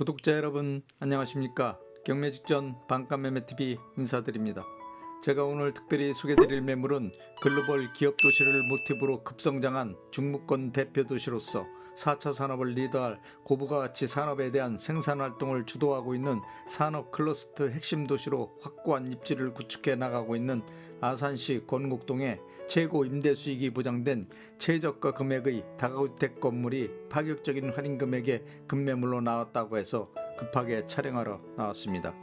구독자 여러분 안녕하십니까? 경매 직전 반값 매매TV 인사드립니다. 제가 오늘 특별히 소개드릴 매물은 글로벌 기업 도시를 모티브로 급성장한 중무권 대표 도시로서 4차 산업을 리드할 고부가 가치 산업에 대한 생산 활동을 주도하고 있는 산업 클러스터 핵심 도시로 확고한 입지를 구축해 나가고 있는 아산시 권곡동의 최고 임대 수익이 보장된 최저가 금액의 다가구택 건물이 파격적인 할인 금액에 급매물로 나왔다고 해서 급하게 촬영하러 나왔습니다.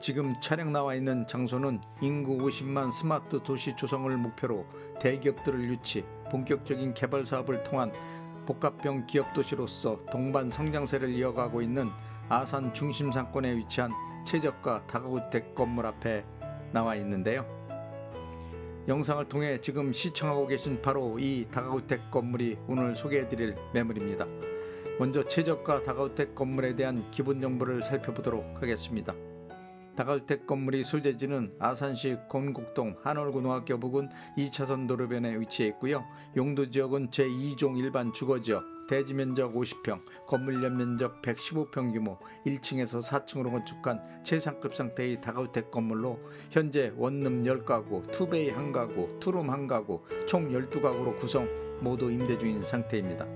지금 촬영 나와 있는 장소는 인구 50만 스마트 도시 조성을 목표로 대기업들을 유치, 본격적인 개발 사업을 통한 복합형 기업 도시로서 동반 성장세를 이어가고 있는 아산 중심 상권에 위치한 최저가 다가구택 건물 앞에 나와 있는데요. 영상을 통해 지금 시청하고 계신 바로 이 다가구택 건물이 오늘 소개해드릴 매물입니다. 먼저 최저가 다가구택 건물에 대한 기본 정보를 살펴보도록 하겠습니다. 다가주택 건물이 소재지는 아산시 건곡동 한월고등학교 부근 2차선 도로변에 위치해 있고요. 용도 지역은 제2종 일반 주거지역, 대지 면적 50평, 건물 연면적 115평 규모, 1층에서 4층으로 건축한 최상급 상태의 다가주택 건물로 현재 원룸 10가구, 투베이 1가구, 투룸 1가구, 총 12가구로 구성 모두 임대 중인 상태입니다.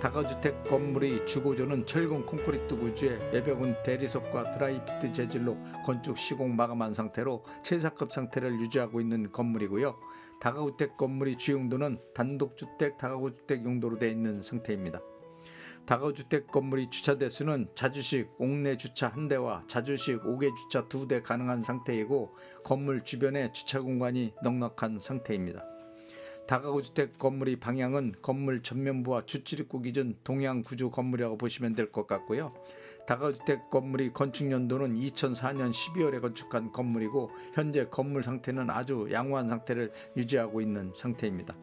다가주택 건물의 주고조는 철근 콘크리트 구조에 외벽은 대리석과 드라이피트 재질로 건축 시공 마감한 상태로 최상급 상태를 유지하고 있는 건물이고요. 다가구택 건물의 주용도는 단독주택, 다가구주택 용도로 되어 있는 상태입니다. 다가주택 건물의 주차 대수는 자주식 옥내 주차 한 대와 자주식 5개 주차 두 대 가능한 상태이고 건물 주변에 주차 공간이 넉넉한 상태입니다. 다가구 주택 건물의 방향은 건물 전면부와 주출입구 기준 동양 구조 건물이라고 보시면 될 것 같고요. 다가구 주택 건물의 건축 연도는 2004년 12월에 건축한 건물이고 현재 건물 상태는 아주 양호한 상태를 유지하고 있는 상태입니다.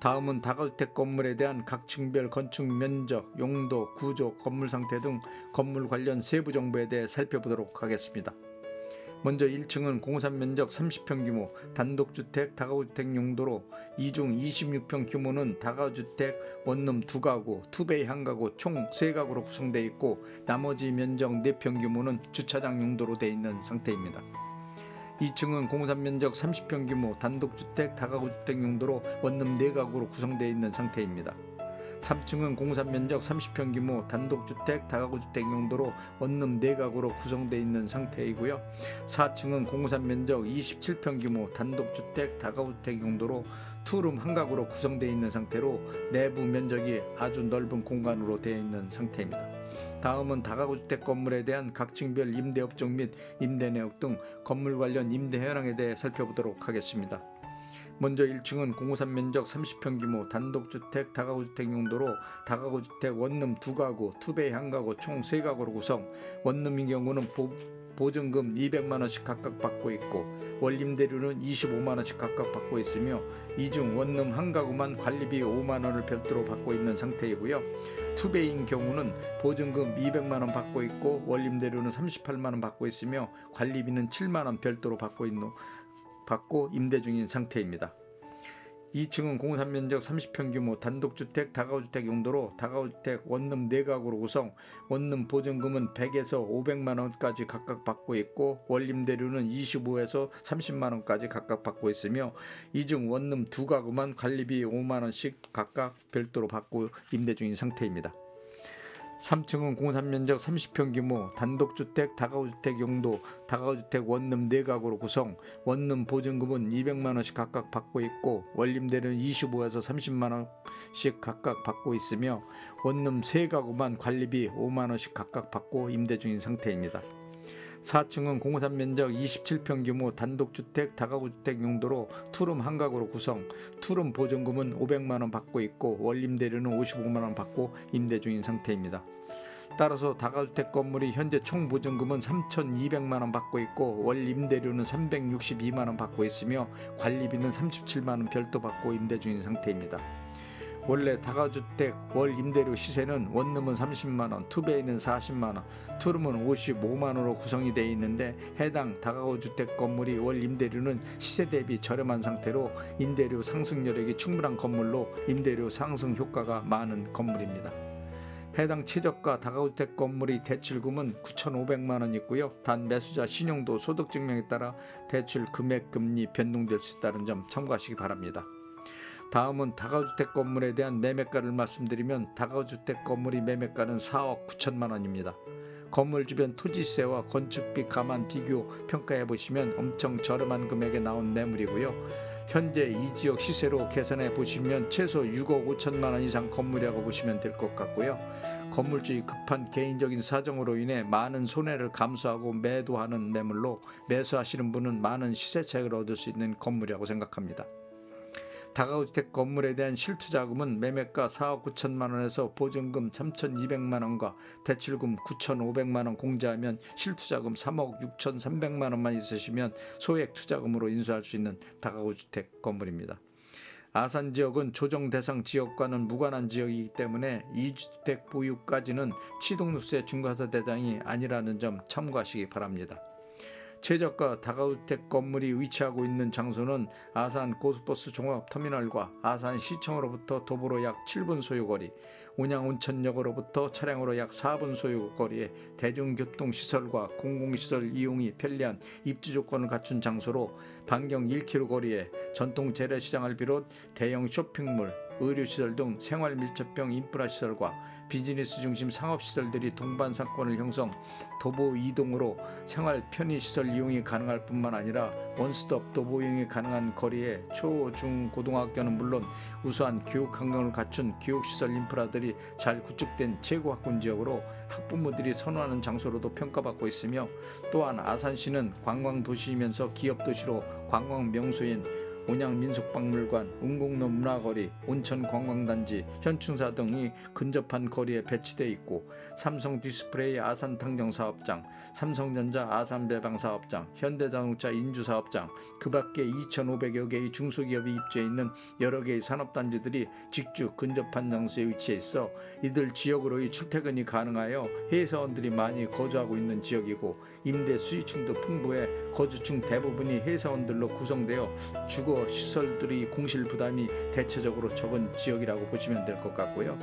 다음은 다가주택 건물에 대한 각 층별 건축 면적, 용도, 구조, 건물 상태 등 건물 관련 세부 정보에 대해 살펴보도록 하겠습니다. 먼저 1층은 공산 면적 30평 규모 단독주택 다가구주택 용도로 2중 26평 규모는 다가주택 원룸 2가구, 투베이 1가구 총 3가구로 구성되어 있고 나머지 면적 4평 규모는 주차장 용도로 되어 있는 상태입니다. 2층은 공산 면적 30평 규모 단독주택 다가구주택 용도로 원룸 4가구로 구성되어 있는 상태입니다. 3층은 공산 면적 30평 규모 단독주택 다가구주택 용도로 원룸 4가구로 구성되어 있는 상태이고요. 4층은 공산 면적 27평 규모 단독주택 다가구주택 용도로 투룸 한 가구로 구성되어 있는 상태로 내부 면적이 아주 넓은 공간으로 되어 있는 상태입니다. 다음은 다가구주택 건물에 대한 각 층별 임대업종 및 임대 내역 등 건물 관련 임대 현황에 대해 살펴보도록 하겠습니다. 먼저 1층은 공호산 면적 30평 규모 단독주택 다가구주택 용도로 다가구주택 원룸 2가구, 투베이 1가구 총 3가구로 구성 원룸인 경우는 보, 보증금 200만 원씩 각각 받고 있고 원림 대료는 25만 원씩 각각 받고 있으며 이중 원룸 한 가구만 관리비 5만 원을 별도로 받고 있는 상태이고요. 투베이인 경우는 보증금 200만 원 받고 있고 원림 대료는 38만 원 받고 있으며 관리비는 7만 원 별도로 받고 있는 받고 임대 중인 상태입니다. 2층은 공산 면적 30평 규모 단독주택 다가구주택 용도로 다가구주택 원룸 4가구로 구성 원룸 보증금은 100에서 500만 원까지 각각 받고 있고 원림대료는 25에서 30만 원까지 각각 받고 있으며 이중 원룸 2가구만 관리비 5만 원씩 각각 별도로 받고 임대 중인 상태입니다. 3층은 공산 면적 30평 규모 단독주택 다가구주택 용도 다가구주택 원룸 4가구로 구성 원룸 보증금은 200만 원씩 각각 받고 있고 원림대는 25에서 30만 원씩 각각 받고 있으며 원룸 3가구만 관리비 5만 원씩 각각 받고 임대 중인 상태입니다. 4층은 공산 면적 27평 규모 단독주택 다가구주택 용도로 투룸 한 가구로 구성 투룸 보증금은 500만 원 받고 있고 원림 대료는 55만 원 받고 임대 중인 상태입니다. 따라서 다가주택 건물이 현재 총 보증금은 3,200만 원 받고 있고 월 임대료는 362만 원 받고 있으며 관리비는 37만 원 별도 받고 임대 중인 상태입니다. 원래 다가주택 월 임대료 시세는 원룸은 30만 원, 투베이는 40만 원, 투룸은 55만 원으로 구성이 되어 있는데 해당 다가구 주택 건물이 월 임대료는 시세 대비 저렴한 상태로 임대료 상승 여력이 충분한 건물로 임대료 상승 효과가 많은 건물입니다. 해당 최저가 다가구택 건물의 대출금은 9,500만 원 있고요. 단 매수자 신용도 소득 증명에 따라 대출 금액 금리 변동될 수 있다는 점 참고하시기 바랍니다. 다음은 다가구주택 건물에 대한 매매가를 말씀드리면 다가구주택 건물의 매매가는 4억 9천만 원입니다. 건물 주변 토지세와 건축비 감안 비교 평가해 보시면 엄청 저렴한 금액에 나온 매물이고요. 현재 이 지역 시세로 계산해 보시면 최소 6억 5천만 원 이상 건물이라고 보시면 될 것 같고요. 건물주의 급한 개인적인 사정으로 인해 많은 손해를 감수하고 매도하는 매물로 매수하시는 분은 많은 시세 차익을 얻을 수 있는 건물이라고 생각합니다. 다가구주택 건물에 대한 실투자금은 매매가 4억 9천만 원에서 보증금 3,200만 원과 대출금 9,500만 원 공제하면 실투자금 3억 6,300만 원만 있으시면 소액 투자금으로 인수할 수 있는 다가구주택 건물입니다. 아산 지역은 조정 대상 지역과는 무관한 지역이기 때문에 이주택 보유까지는 취득세 중과사 대상이 아니라는 점 참고하시기 바랍니다. 최저가 다가주택 건물이 위치하고 있는 장소는 아산 고속버스 종합터미널과 아산 시청으로부터 도보로 약 7분 소요거리, 온양 온천역으로부터 차량으로 약 4분 소요거리에 대중교통시설과 공공시설 이용이 편리한 입지 조건을 갖춘 장소로 반경 1km 거리에 전통 재래시장을 비롯 대형 쇼핑몰, 의료시설 등 생활 밀접형 인프라 시설과 비즈니스 중심 상업 시설들이 동반상권을 형성, 도보 이동으로 생활 편의 시설 이용이 가능할 뿐만 아니라 원스톱 도보 이용이 가능한 거리에 초, 중, 고등학교는 물론 우수한 교육 환경을 갖춘 교육 시설 인프라들이 잘 구축된 최고 학군 지역으로 학부모들이 선호하는 장소로도 평가받고 있으며 또한 아산시는 관광 도시이면서 기업 도시로 관광 명소인 온양 민속박물관, 운곡로 문화거리, 온천관광단지, 현충사 등이 근접한 거리에 배치돼 있고 삼성 디스플레이 아산 탕정 사업장, 삼성전자 아산 배방 사업장, 현대자동차 인주 사업장, 그 밖에 2,500여 개의 중소기업이 입주해 있는 여러 개의 산업단지들이 직주 근접한 장소에 위치해 있어 이들 지역으로의 출퇴근이 가능하여 회사원들이 많이 거주하고 있는 지역이고 임대 수익층도 풍부해 거주층 대부분이 회사원들로 구성되어 주거 시설들이 공실 부담이 대체적으로 적은 지역이라고 보시면 될 것 같고요.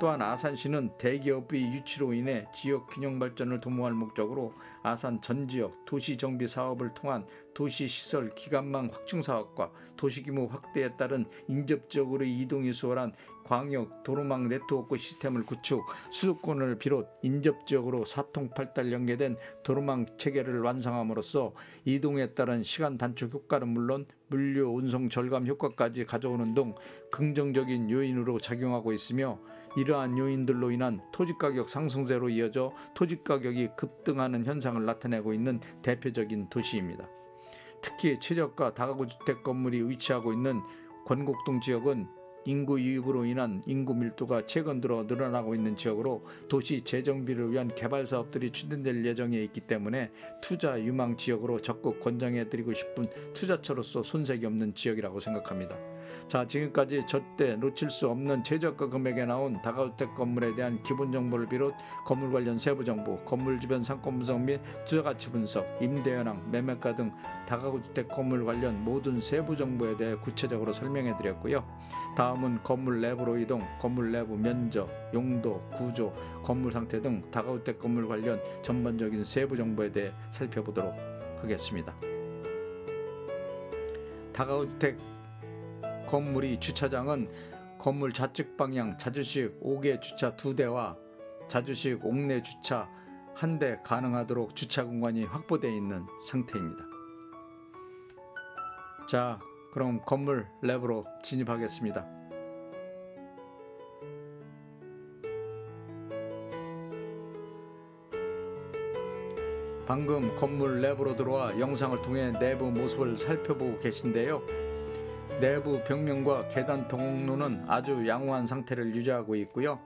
또한 아산시는 대기업의 유치로 인해 지역 균형 발전을 도모할 목적으로 아산 전 지역 도시 정비 사업을 통한 도시 시설 기간망 확충 사업과 도시 규모 확대에 따른 인접적으로 이동이 수월한 광역 도로망 네트워크 시스템을 구축, 수도권을 비롯 인접 지역으로 사통팔달 연계된 도로망 체계를 완성함으로써 이동에 따른 시간 단축 효과는 물론 물류 운송 절감 효과까지 가져오는 등 긍정적인 요인으로 작용하고 있으며 이러한 요인들로 인한 토지가격 상승세로 이어져 토지가격이 급등하는 현상을 나타내고 있는 대표적인 도시입니다. 특히 최저가 다가구 주택 건물이 위치하고 있는 권곡동 지역은 인구 유입으로 인한 인구 밀도가 최근 들어 늘어나고 있는 지역으로 도시 재정비를 위한 개발 사업들이 추진될 예정에 있기 때문에 투자 유망 지역으로 적극 권장해 드리고 싶은 투자처로서 손색이 없는 지역이라고 생각합니다. 자, 지금까지 절대 놓칠 수 없는 최저가 금액에 나온 다가주택 건물에 대한 기본 정보를 비롯 건물 관련 세부 정보, 건물 주변 상권 분석 및 투자 가치 분석, 임대 현황, 매매가 등 다가구주택 건물 관련 모든 세부 정보에 대해 구체적으로 설명해 드렸고요. 다음은 건물 내부로 이동, 건물 내부 면적, 용도, 구조, 건물 상태 등 다가주택 건물 관련 전반적인 세부 정보에 대해 살펴보도록 하겠습니다. 다가주택 건물이 주차장은 건물 좌측 방향 자주식 5개 주차 2대와 자주식 옥내 주차 한대 가능하도록 주차 공간이 확보되어 있는 상태입니다. 자, 그럼 건물 랩으로 진입하겠습니다. 방금 건물 랩으로 들어와 영상을 통해 내부 모습을 살펴보고 계신데요. 내부 벽면과 계단 통로는 아주 양호한 상태를 유지하고 있고요.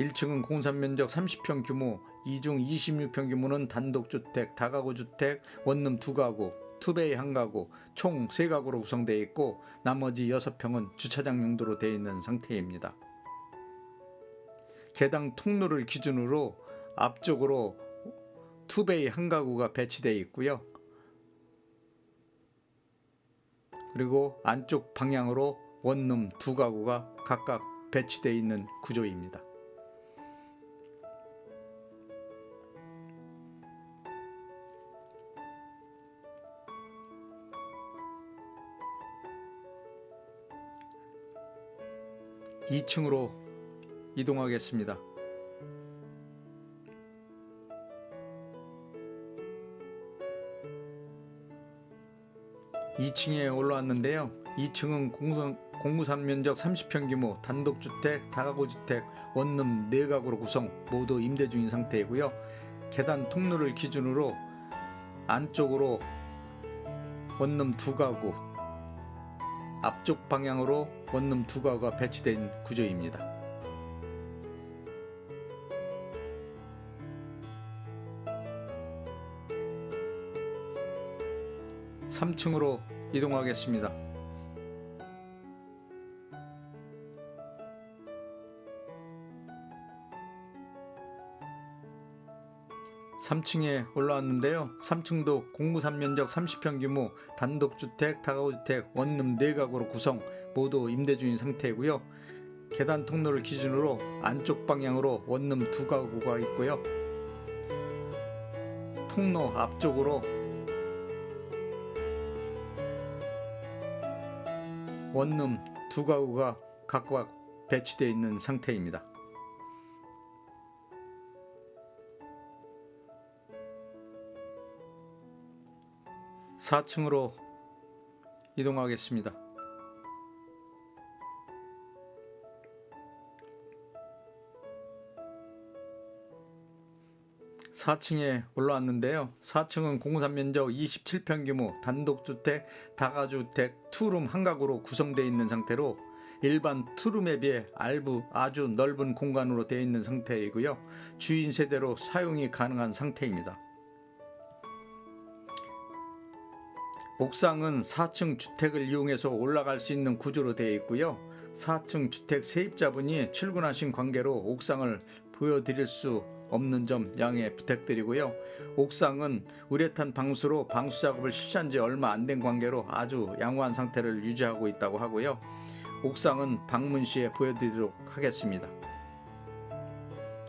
1층은 공산 면적 30평 규모, 2중 26평 규모는 단독주택, 다가구 주택, 원룸 2가구, 투베이 1가구, 총 3가구로 구성되어 있고 나머지 6평은 주차장 용도로 되어 있는 상태입니다. 계단 통로를 기준으로 앞쪽으로 투베이 1가구가 배치되어 있고요. 그리고 안쪽 방향으로 원룸 두 가구가 각각 배치되어 있는 구조입니다. 이층으로 이동하겠습니다. 2층에 올라왔는데요. 2층은 공무산, 공무산 면적 30평 규모 단독주택, 다가구주택, 원룸 4가구로 구성 모두 임대 중인 상태이고요. 계단 통로를 기준으로 안쪽으로 원룸 2가구, 앞쪽 방향으로 원룸 2가구가 배치된 구조입니다. 3층으로 이동하겠습니다. 3층에 올라왔는데요. 3층도 공무산 면적 30평 규모 단독주택, 다가구주택, 원룸 4가구로 구성 모두 임대 중인 상태이고요. 계단 통로를 기준으로 안쪽 방향으로 원룸 2가구가 있고요. 통로 앞쪽으로 원룸 두 가구가 각각 배치되어 있는 상태입니다. 사층으로 이동하겠습니다. 4층에 올라왔는데요. 4층은 공산 면적 27평 규모 단독주택, 다가주택, 투룸 한 가구로 구성되어 있는 상태로 일반 투룸에 비해 알부 아주 넓은 공간으로 되어 있는 상태이고요. 주인 세대로 사용이 가능한 상태입니다. 옥상은 4층 주택을 이용해서 올라갈 수 있는 구조로 되어 있고요. 4층 주택 세입자분이 출근하신 관계로 옥상을 보여드릴 수 없는 점 양해 부탁드리고요. 옥상은 우레탄 방수로 방수 작업을 실시한 지 얼마 안 된 관계로 아주 양호한 상태를 유지하고 있다고 하고요. 옥상은 방문 시에 보여드리도록 하겠습니다.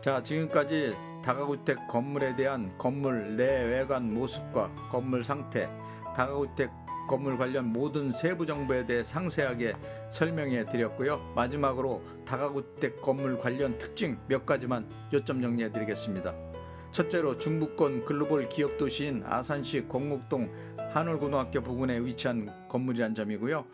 자, 지금까지 다가구택 건물에 대한 건물 내외관 모습과 건물 상태, 다가구택 건물 관련 모든 세부 정보에 대해 상세하게 설명해 드렸고요. 마지막으로 다가구택 건물 관련 특징 몇 가지만 요점 정리해 드리겠습니다. 첫째로 중부권 글로벌 기업 도시인 아산시 공곡동 한월고등학교 부근에 위치한 건물이란 점이고요.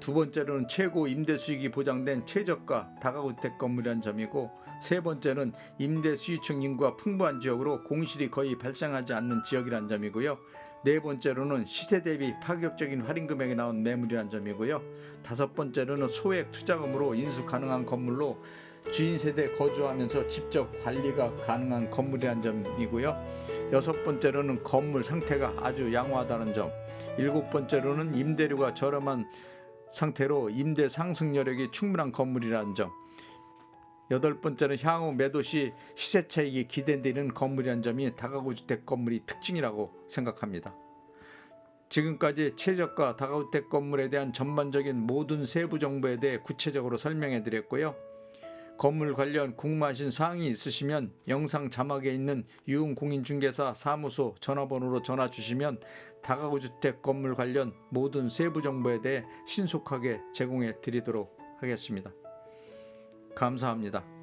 두 번째로는 최고 임대 수익이 보장된 최저가 다가구택 건물이란 점이고 세 번째는 임대 수요층 인구가 풍부한 지역으로 공실이 거의 발생하지 않는 지역이란 점이고요. 네 번째로는 시세 대비 파격적인 할인 금액이 나온 매물이란 점이고요. 다섯 번째로는 소액 투자금으로 인수 가능한 건물로 주인 세대 거주하면서 직접 관리가 가능한 건물이란 점이고요. 여섯 번째로는 건물 상태가 아주 양호하다는 점. 일곱 번째로는 임대료가 저렴한 상태로 임대 상승 여력이 충분한 건물이라는 점. 여덟 번째는 향후 매도 시 시세 차익이 기대되는 건물이라는 점이 다가구 주택 건물이 특징이라고 생각합니다. 지금까지 최저가 다가구택 건물에 대한 전반적인 모든 세부 정보에 대해 구체적으로 설명해 드렸고요. 건물 관련 궁금하신 사항이 있으시면 영상 자막에 있는 유흥공인중개사 사무소 전화번호로 전화 주시면 다가구 주택 건물 관련 모든 세부 정보에 대해 신속하게 제공해 드리도록 하겠습니다. 감사합니다.